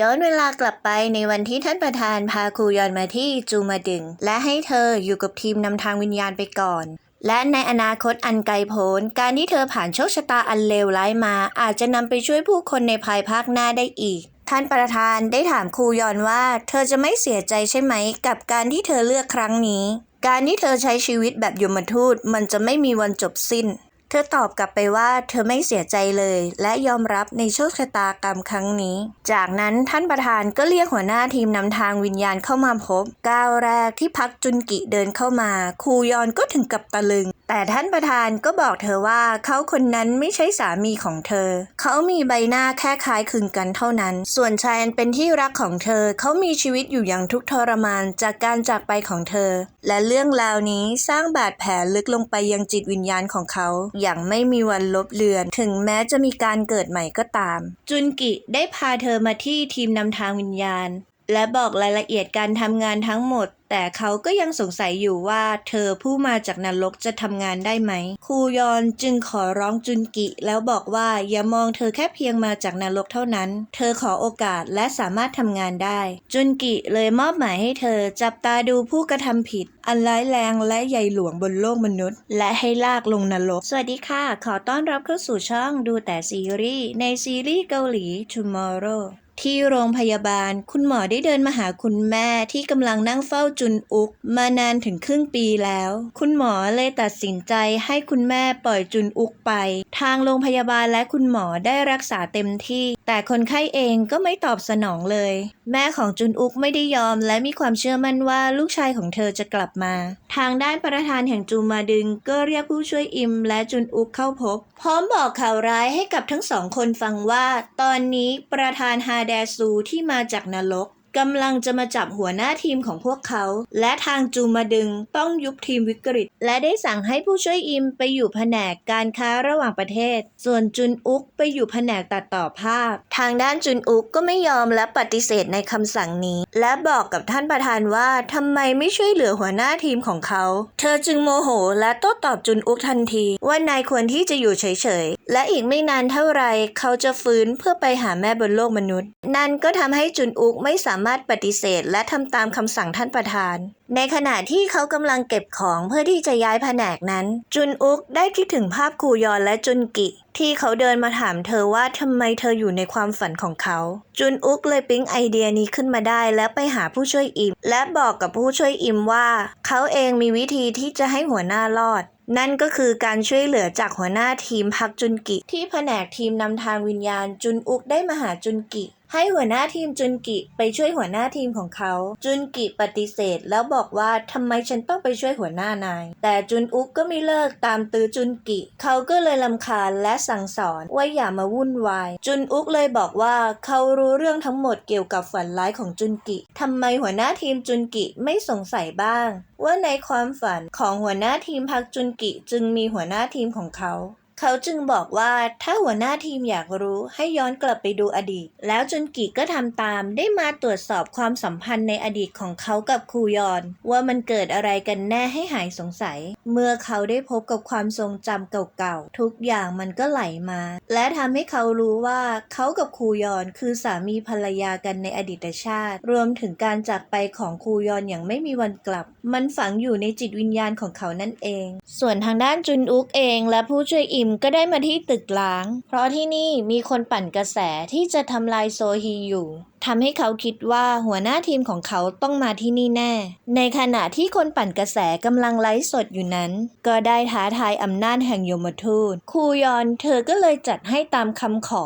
ย้อนเวลากลับไปในวันที่ท่านประธานพาครูยอนมาที่จูมาดึง และให้เธออยู่กับทีมนำทางวิญญาณไปก่อน และในอนาคตอันไกลโพ้น การที่เธอผ่านโชคชะตาอันเลวร้ายมา อาจจะนำไปช่วยผู้คนในภายภาคหน้าได้อีก ท่านประธานได้ถามครูยอนว่า เธอจะไม่เสียใจใช่ไหม กับการที่เธอเลือกครั้งนี้ การที่เธอใช้ชีวิตแบบยมทูตมันจะไม่มีวันจบสิ้น เธอตอบกลับไปว่าเธอไม่เสียใจเลย และยอมรับในโชคชะตากรรมครั้งนี้ จากนั้นท่านประธานก็เรียกหัวหน้าทีมนำทางวิญญาณเข้ามาพบ ก้าวแรกที่พักจุนกิเดินเข้ามาครูยอนก็ถึงกับตะลึง แต่ท่านประธานก็บอกเธอว่าเขาคนนั้นไม่ใช่สามีของเธอ เขามีใบหน้าแค่คล้ายคลึงกันเท่านั้น ส่วนชายอันเป็นที่รักของเธอ เขามีชีวิตอยู่อย่างทุกข์ทรมานจากการจากไปของเธอ และเรื่องราวนี้สร้างบาดแผลลึกลงไปยังจิตวิญญาณของเขา อย่างไม่มีวันลบเลือน ถึงแม้จะมีการเกิดใหม่ก็ตาม จุนกิได้พาเธอมาที่ทีมนำทางวิญญาณ และบอกรายละเอียดการทำงานทั้งหมด แต่เขาก็ยังสงสัยอยู่ว่า เธอผู้มาจากนรกจะทำงานได้ไหมครูยอนจึงขอร้องจุนกิ แล้วบอกว่าอย่ามองเธอแค่เพียงมาจากนรกเท่านั้น เธอขอโอกาสและสามารถทำงานได้ จุนกิเลยมอบหมายให้เธอจับตาดูผู้กระทำผิด อันร้ายแรงและใหญ่หลวงบนโลกมนุษย์ และให้ลากลงนรก สวัสดีค่ะ ขอต้อนรับเข้าสู่ช่องดูแต่ซีรีส์ในซีรีส์เกาหลี Tomorrow ที่โรงพยาบาล คุณหมอได้เดินมาหาคุณแม่ที่กำลังนั่งเฝ้าจุนอุก มานานถึงครึ่งปีแล้ว คุณหมอเลยตัดสินใจให้คุณแม่ปล่อยจุนอุกไป ทางโรงพยาบาลและคุณหมอได้รักษาเต็มที่ แต่คนไข้เองก็ไม่ตอบสนองเลย แม่ของจุนอุกไม่ได้ยอม และมีความเชื่อมั่นว่าลูกชายของเธอจะกลับมา ทางด้านประธานแห่งจูมาดึง ก็เรียกผู้ช่วยอิม และจุนอุกเข้าพบ พร้อมบอกข่าวร้ายให้กับทั้งสองคนฟังว่า ตอนนี้ประธานฮาแดซูที่มาจากนรก กำลังจะมาจับหัวหน้าทีมของพวกเขา และทางจูมาดึงต้องยุบทีมวิกฤต และได้สั่งให้ผู้ช่วยอิมไปอยู่แผนกการค้าระหว่างประเทศ ส่วนจุนอุกไปอยู่แผนกตัดต่อภาพ ทางด้านจุนอุกก็ไม่ยอมและปฏิเสธในคำสั่งนี้ และบอกกับท่านประธานว่าทำไมไม่ช่วยเหลือหัวหน้าทีมของเขา เธอจึงโมโหและโต้ตอบจุนอุกทันที ว่านายควรที่จะอยู่เฉยๆ และอีกไม่นานเท่าไรเขาจะฟื้นเพื่อไปหาแม่บนโลกมนุษย์ นั่นก็ทำให้จุนอุกไม่สามารถปฏิเสธ และทำตามคำสั่งท่านประธาน ในขณะที่เขากำลังเก็บของเพื่อที่จะย้ายแผนกนั้น จุนอุกได้คิดถึงภาพคูยอนและจุนกิ ที่เขาเดินมาถามเธอว่าทำไมเธออยู่ในความฝันของเขา จุนอุกเลยปิ๊งไอเดียนี้ขึ้นมาได้ และไปหาผู้ช่วยอิม และบอกกับผู้ช่วยอิมว่า เขาเองมีวิธีที่จะให้หัวหน้ารอดนั่นก็คือการช่วยเหลือจากหัวหน้าทีมพักจุนกิ ที่แผนกทีมนำทางวิญญาณจุนอุกได้มาหาจุนกิ ให้หัวหน้าทีมจุนกิไปช่วยหัวหน้าทีมของเขา จุนกิปฏิเสธแล้วบอกว่าทำไมฉันต้องไปช่วยหัวหน้านาย แต่จุนอุกก็ไม่เลิกตามตื้อจุนกิ เขาก็เลยลำคาญและสั่งสอนว่าอย่ามาวุ่นวาย จุนอุกเลยบอกว่าเขารู้เรื่องทั้งหมดเกี่ยวกับฝันร้ายของจุนกิทำไมหัวหน้าทีมจุนกิไม่สงสัยบ้าง ว่าในความฝันของหัวหน้าทีมพักจุนกิจึงมีหัวหน้าทีมของเขา เขาจึงบอกว่าถ้าหัวหน้าทีมอยากรู้ให้ย้อนกลับไปดูอดีต แล้วจุนกิก็ทำตามได้มาตรวจสอบความสัมพันธ์ในอดีตของเขากับคูยอน ว่ามันเกิดอะไรกันแน่ให้หายสงสัย เมื่อเขาได้พบกับความทรงจำเก่าๆ ทุกอย่างมันก็ไหลมา และทำให้เขารู้ว่าเขากับคูยอนคือสามีภรรยากันในอดีตชาติ รวมถึงการจากไปของคูยอนอย่างไม่มีวันกลับ มันฝังอยู่ในจิตวิญญาณของเขานั่นเอง ส่วนทางด้านจุนอุกเองและผู้ช่วยอิมก็ได้มาที่ตึกล้าง เพราะที่นี่มีคนปั่นกระแสที่จะทำลายโซฮีอยู่ทำให้เขาคิดว่าหัวหน้าทีมของเขาต้องมาที่นี่แน่ ในขณะที่คนปั่นกระแสกำลังไลฟ์สดอยู่นั้น ก็ได้ท้าทายอำนาจแห่งยมทูต คูยอนเธอก็เลยจัดให้ตามคำขอ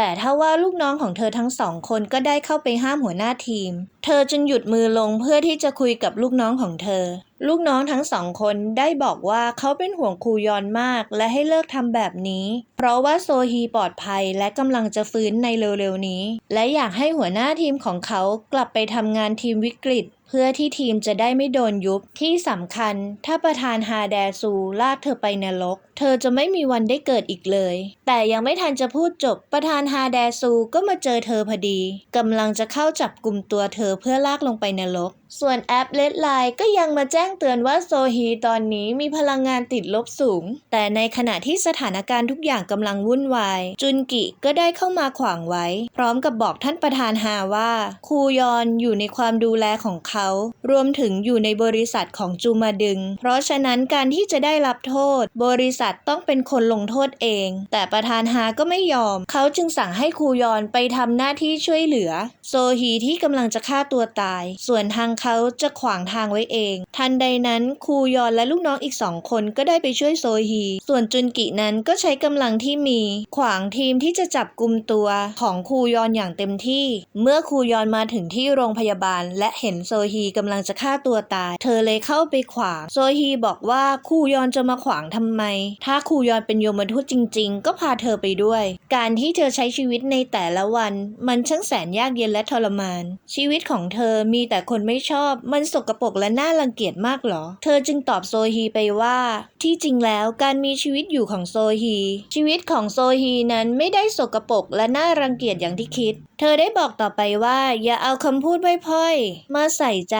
แต่ถ้าว่าลูกน้องของเธอทั้งสองคนก็ได้เข้าไปห้ามหัวหน้าทีม เธอจึงหยุดมือลงเพื่อที่จะคุยกับลูกน้องของเธอ ลูกน้องทั้งสองคนได้บอกว่าเขาเป็นห่วงคูยอนมากและให้เลิกทำแบบนี้ เพราะว่าโซฮีปลอดภัยและกำลังจะฟื้นในเร็วๆนี้ และอยากให้หัวหน้าทีมของเขากลับไปทำงานทีมวิกฤต เพื่อที่ทีมจะได้ไม่โดนยุบที่สำคัญ ถ้าประธานฮาแดซูลากเธอไปนรก เธอจะไม่มีวันได้เกิดอีกเลย แต่ยังไม่ทันจะพูดจบ ประธานฮาแดซูก็มาเจอเธอพอดีกำลังจะเข้าจับกลุ่มตัวเธอเพื่อลากลงไปนรก ส่วนแอปเลดไลน์ก็ยังมาแจ้งเตือนว่าโซฮีตอนนี้มีพลังงานติดลบสูง แต่ในขณะที่สถานการณ์ทุกอย่างกำลังวุ่นวาย จุนกิก็ได้เข้ามาขวางไว้ พร้อมกับบอกท่านประธานฮาว่าคูยอนอยู่ในความดูแลของเขา รวมถึงอยู่ในบริษัทของจูมาดึง เพราะฉะนั้นการที่จะได้รับโทษ บริษัทต้องเป็นคนลงโทษเอง แต่ประธานฮาก็ไม่ยอม เขาจึงสั่งให้คูยอนไปทำหน้าที่ช่วยเหลือ โซฮีที่กำลังจะฆ่าตัวตาย ส่วนทางเขาจะขวางทางไว้เอง ทันใดนั้นคูยอนและลูกน้องอีกสองคนก็ได้ไปช่วยโซฮี ส่วนจุนกินั้นก็ใช้กำลังที่มี ขวางทีมที่จะจับกลุ่มตัวของคูยอนอย่างเต็มที่ เมื่อคูยอนมาถึงที่โรงพยาบาล และเห็นโซฮีกำลังจะฆ่าตัวตาย เธอเลยเข้าไปขวาง โซฮีบอกว่าคูยอนจะมาขวางทำไม ถ้าคูยอนเป็นโยมทูตจริง ๆ ก็พาเธอไปด้วย การที่เธอใช้ชีวิตในแต่ละวัน มันช่างแสนยากเย็นและทรมาน ชีวิตของเธอมีแต่คนไม่ชอบ มันสกปรกและน่ารังเกียจมากเหรอ เธอจึงตอบโซฮีไปว่า ที่จริงแล้วการมีชีวิตอยู่ของโซฮี ชีวิตของโซฮีนั้นไม่ได้สกปรกและน่ารังเกียจอย่างที่คิด เธอได้บอกต่อไปว่า อย่าเอาคำพูดพ่อยๆมาใส่ใจ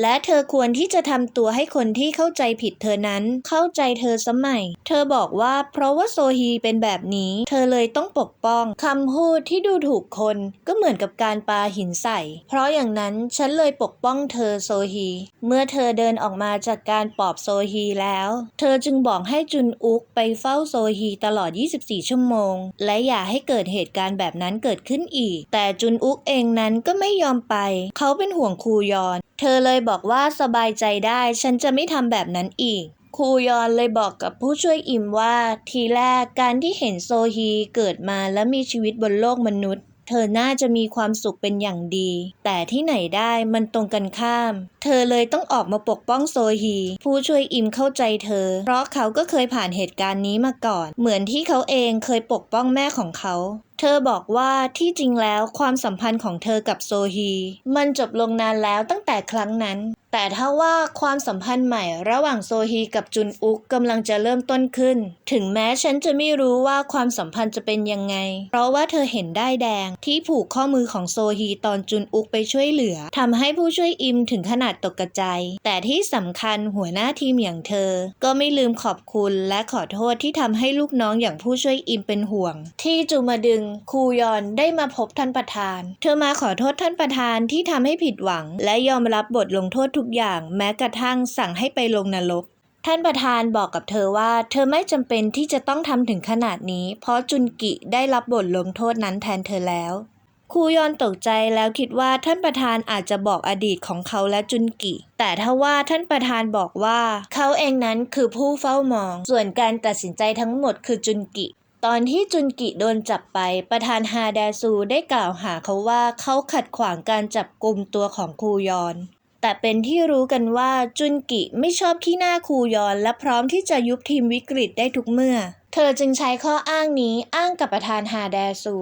และเธอควรที่จะทำตัวให้คนที่เข้าใจผิดเธอนั้นเข้าใจเธอสมัย เธอบอกว่าเพราะว่าโซฮีเป็นแบบนี้ เธอเลยต้องปกป้องคำพูดที่ดูถูกคนก็เหมือนกับการปาหินใส่ เพราะอย่างนั้นฉันเลยปกป้องเธอโซฮี เมื่อเธอเดินออกมาจากการปอบโซฮีแล้ว เธอจึงบอกให้จุนอุกไปเฝ้าโซฮีตลอด 24 ชั่วโมง และอย่าให้เกิดเหตุการณ์แบบนั้นเกิดขึ้นอีกแต่แต่จุนอุกเองนั้นก็ไม่ยอมไป เขาเป็นห่วงคูยอน เธอเลยบอกว่าสบายใจได้ ฉันจะไม่ทำแบบนั้นอีกคูยอนเลยบอกกับผู้ช่วยอิมว่า ทีแรกการที่เห็นโซฮีเกิดมาและมีชีวิตบนโลกมนุษย์ เธอน่าจะมีความสุขเป็นอย่างดี แต่ที่ไหนได้มันตรงกันข้าม เธอเลยต้องออกมาปกป้องโซฮี ผู้ช่วยอิมเข้าใจเธอ เพราะเขาก็เคยผ่านเหตุการณ์นี้มาก่อน เหมือนที่เขาเองเคยปกป้องแม่ของเขา เธอบอกว่าที่จริงแล้วความสัมพันธ์ของเธอกับโซฮี มันจบลงนานแล้วตั้งแต่ครั้งนั้น แต่ถ้าว่าความสัมพันธ์ใหม่ระหว่างโซฮีกับจุนอุกกำลังจะเริ่มต้นขึ้น ถึงแม้ฉันจะไม่รู้ว่าความสัมพันธ์จะเป็นยังไง เพราะว่าเธอเห็นได้แดงที่ผูกข้อมือของโซฮีตอนจุนอุกไปช่วยเหลือทำให้ผู้ช่วยอิมถึงขนาดตกกระจแต่ที่สำคัญหัวหน้าทีมอย่างเธอ ก็ไม่ลืมขอบคุณและขอโทษที่ทำให้ลูกน้องอย่างผู้ช่วยอิมเป็นห่วง ที่จูมาดึงคูยอนได้มาพบท่านประธาน เธอมาขอโทษท่านประธานที่ทำให้ผิดหวัง และยอมรับบทลงโทษทุกอย่างแม้กระทั่งสั่งให้ไปลงนรกท่านประธานบอกกับเธอว่า เธอไม่จำเป็นที่จะต้องทำถึงขนาดนี้ เพราะจุนกิได้รับบทลงโทษนั้นแทนเธอแล้วคูยอนตกใจแล้วคิดว่าท่านประธานอาจจะบอกอดีตของเขาและจุนกิ แต่ถ้าว่าท่านประธานบอกว่า เขาเองนั้นคือผู้เฝ้ามอง ส่วนการตัดสินใจทั้งหมดคือจุนกิ ตอนที่จุนกิโดนจับไป ประธานฮาแดซูได้กล่าวหาเขาว่าเขาขัดขวางการจับกลุ่มตัวของคูยอน แต่เป็นที่รู้กันว่าจุนกิไม่ชอบที่หน้าคูยอนและพร้อมที่จะยุบทีมวิกฤตได้ทุกเมื่อ ธอจึงใช้ข้ออ้างนี้อ้างกับประธานฮาแดซู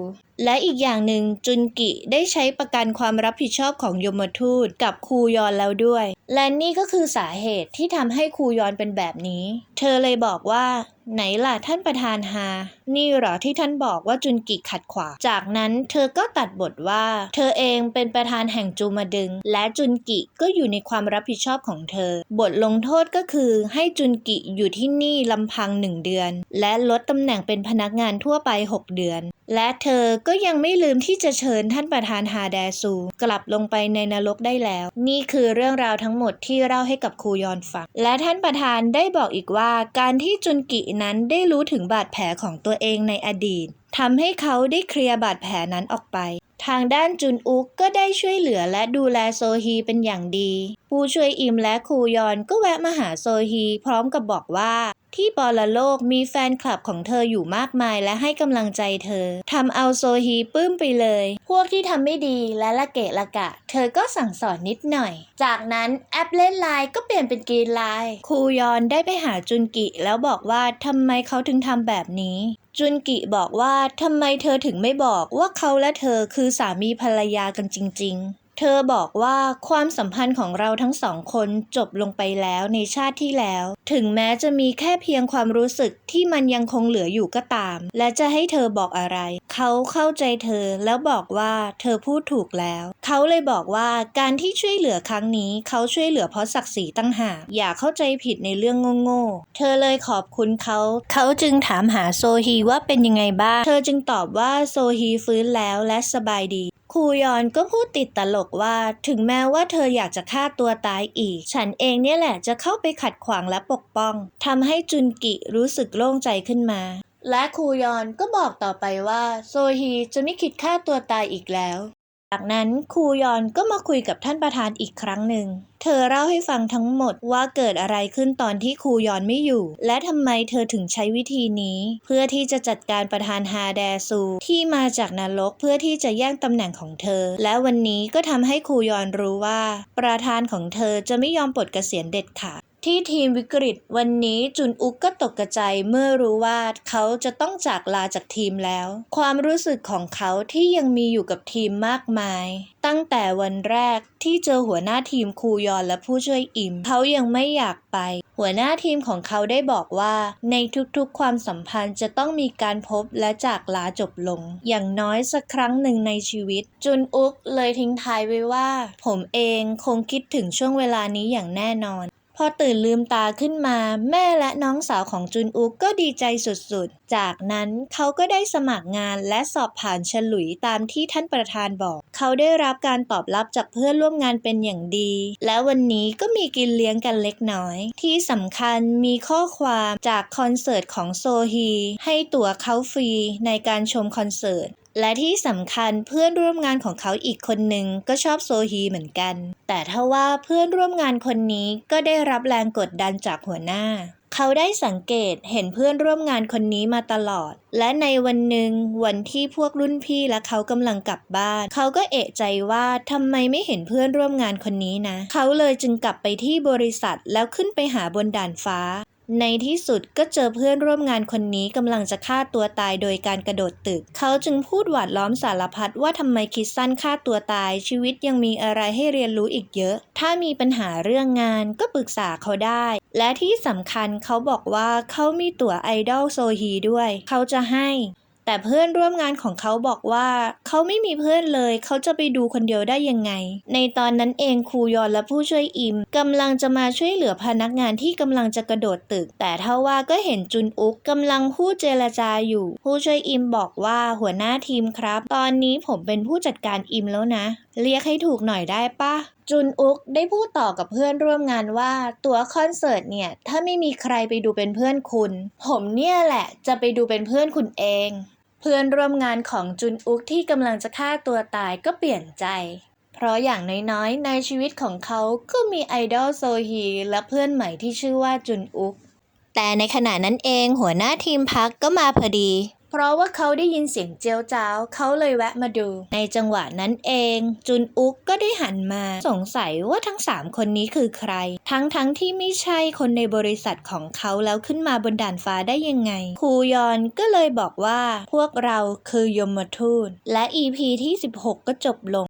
และอีกอย่างหนึ่งจุนกิได้ใช้ประกันความรับผิดชอบของยมทูตกับคูยอนแล้วด้วย และนี่ก็คือสาเหตุที่ทำให้คูยอนเป็นแบบนี้ เธอเลยบอกว่า ไหนล่ะท่านประธานฮา นี่เหรอที่ท่านบอกว่าจุนกิขัดขวาง จากนั้นเธอก็ตัดบทว่า เธอเองเป็นประธานแห่งจูมาดึง และจุนกิก็อยู่ในความรับผิดชอบของเธอ บทลงโทษก็คือให้จุนกิอยู่ที่นี่ลำพังหนึ่งเดือน และลดตำแหน่งเป็นพนักงานทั่วไป 6 เดือน และเธอก็ยังไม่ลืมที่จะเชิญท่านประธานฮาแดซู กลับลงไปในนรกได้แล้ว นี่คือเรื่องราวทั้งหมดที่เล่าให้กับครูยอนฟัง และท่านประธานได้บอกอีกว่า การที่จุนกินั้นได้รู้ถึงบาดแผลของตัวเองในอดีตทำให้เขาได้เคลียร์บาดแผลนั้นออกไป ทางด้านจุนอุกก็ได้ช่วยเหลือและดูแลโซฮีเป็นอย่างดี ผู้ช่วยอิมและครูยอนก็แวะมาหาโซฮีพร้อมกับบอกว่า ที่ปอลโลกมีแฟนคลับของเธออยู่มากมายและให้กำลังใจเธอทำเอาโซฮีปลื้มไปเลย พวกที่ทำไม่ดีและละเกะละกะ เธอก็สั่งสอนนิดหน่อย จากนั้นแอปเล่นไลน์ก็เปลี่ยนเป็นกรีนไลน์ครูยอนได้ไปหาจุนกิแล้วบอกว่าทำไมเขาถึงทำแบบนี้จุนกิบอกว่าทำไมเธอถึงไม่บอกว่าเขาและเธอคือสามีภรรยากันจริง ๆ เธอบอกว่าความสัมพันธ์ของเราทั้งสองคนจบลงไปแล้วในชาติที่แล้ว ถึงแม้จะมีแค่เพียงความรู้สึกที่มันยังคงเหลืออยู่ก็ตาม และจะให้เธอบอกอะไร เขาเข้าใจเธอแล้วบอกว่าเธอพูดถูกแล้ว เขาเลยบอกว่าการที่ช่วยเหลือครั้งนี้ เขาช่วยเหลือเพราะศักดิ์ศรีตั้งหากอย่าเข้าใจผิดในเรื่องโง่ๆเธอเลยขอบคุณเขา เขาจึงถามหาโซฮีว่าเป็นยังไงบ้าง เธอจึงตอบว่าโซฮีฟื้นแล้วและสบายดี รูยอนก็พูดติดตลกว่า ถึงแม้ว่าเธออยากจะฆ่าตัวตายอีก ฉันเองเนี่ยแหละจะเข้าไปขัดขวางและปกป้องทำให้จุนกิรู้สึกโล่งใจขึ้นมา และครูยอนก็บอกต่อไปว่า โซฮีจะไม่คิดฆ่าตัวตายอีกแล้ว จากนั้นครูยอนก็มาคุยกับท่านประธานอีกครั้งหนึ่ง เธอเล่าให้ฟังทั้งหมดว่าเกิดอะไรขึ้นตอนที่ครูยอนไม่อยู่ และทำไมเธอถึงใช้วิธีนี้ เพื่อที่จะจัดการประธานฮาแดซู ที่มาจากนรกเพื่อที่จะแย่งตำแหน่งของเธอ และวันนี้ก็ทำให้ครูยอนรู้ว่า ประธานของเธอจะไม่ยอมปลดเกษียณเด็ดขาด ที่ทีมวิกฤตวันนี้จุนอุกก็ตกกระจเมื่อรู้ว่าเขาจะต้องจากลาจากทีมแล้ว ความรู้สึกของเขาที่ยังมีอยู่กับทีมมากมาย ตั้งแต่วันแรกที่เจอหัวหน้าทีมคูยอนและผู้ช่วยอิม เขายังไม่อยากไป หัวหน้าทีมของเขาได้บอกว่า ในทุกๆความสัมพันธ์จะต้องมีการพบและจากลาจบลง อย่างน้อยสักครั้งหนึ่งในชีวิต จุนอุกเลยทิ้งท้ายไว้ว่า ผมเองคงคิดถึงช่วงเวลานี้อย่างแน่นอน พอตื่นลืมตาขึ้นมา แม่และน้องสาวของจุนอุกก็ดีใจสุดๆ จากนั้นเขาก็ได้สมัครงานและสอบผ่านฉลุยตามที่ท่านประธานบอก เขาได้รับการตอบรับจากเพื่อนร่วมงานเป็นอย่างดี และวันนี้ก็มีกินเลี้ยงกันเล็กน้อย ที่สำคัญมีข้อความจากคอนเสิร์ตของโซฮีให้ตั๋วเขาฟรีในการชมคอนเสิร์ต และที่สำคัญเพื่อนร่วมงานของเขาอีกคนหนึ่งก็ชอบโซฮีเหมือนกัน แต่ถ้าว่าเพื่อนร่วมงานคนนี้ก็ได้รับแรงกดดันจากหัวหน้า เขาได้สังเกตเห็นเพื่อนร่วมงานคนนี้มาตลอด และในวันหนึ่งวันที่พวกรุ่นพี่และเขากำลังกลับบ้าน เขาก็เอะใจว่าทำไมไม่เห็นเพื่อนร่วมงานคนนี้นะ เขาเลยจึงกลับไปที่บริษัทแล้วขึ้นไปหาบนด่านฟ้า ในที่สุดก็เจอเพื่อนร่วมงานคนนี้กำลังจะฆ่าตัวตายโดยการกระโดดตึก เขาจึงพูดหวาดล้อมสารพัดว่าทำไมคิดสั้นฆ่าตัวตาย ชีวิตยังมีอะไรให้เรียนรู้อีกเยอะ ถ้ามีปัญหาเรื่องงานก็ปรึกษาเขาได้ และที่สำคัญเขาบอกว่าเขามีตั๋วไอดอลโซฮีด้วย เขาจะให้ แต่เพื่อนร่วมงานของเขาบอกว่าเขาไม่มีเพื่อนเลยเขาจะไปดูคนเดียวได้ยังไง ในตอนนั้นเองครูยอนและผู้ช่วยอิมกำลังจะมาช่วยเหลือพนักงานที่กำลังจะกระโดดตึก แต่ถ้าว่าก็เห็นจุนอุกกำลังพูดเจรจาอยู่ ผู้ช่วยอิมบอกว่าหัวหน้าทีมครับ ตอนนี้ผมเป็นผู้จัดการอิมแล้วนะ เรียกให้ถูกหน่อยได้ปะจุนอุกได้พูดต่อกับเพื่อนร่วมงานว่า ตั๋วคอนเสิร์ตเนี่ย ถ้าไม่มีใครไปดูเป็นเพื่อนคุณ ผมเนี่ยแหละจะไปดูเป็นเพื่อนคุณเอง พื่อนร่วมงานของจุนอุกที่กำลังจะฆ่าตัวตายก็เปลี่ยนใจ เพราะอย่างน้อยๆ ในชีวิตของเขาก็มีไอดอลโซฮีและเพื่อนใหม่ที่ชื่อว่าจุนอุก แต่ในขณะนั้นเองหัวหน้าทีมพักก็มาพอดี เพราะว่าเขาได้ยินเสียงเจียวจ้าว เขาเลยแวะมาดู ในจังหวะนั้นเอง จุนอุกก็ได้หันมา สงสัยว่าทั้งสามคนนี้คือใคร ทั้งทั้งๆที่ไม่ใช่คนในบริษัทของเขาแล้วขึ้นมาบนด่านฟ้าได้ยังไงครูยอนก็เลยบอกว่า พวกเราคือยมทูตและ EP ที่ 16 ก็จบลง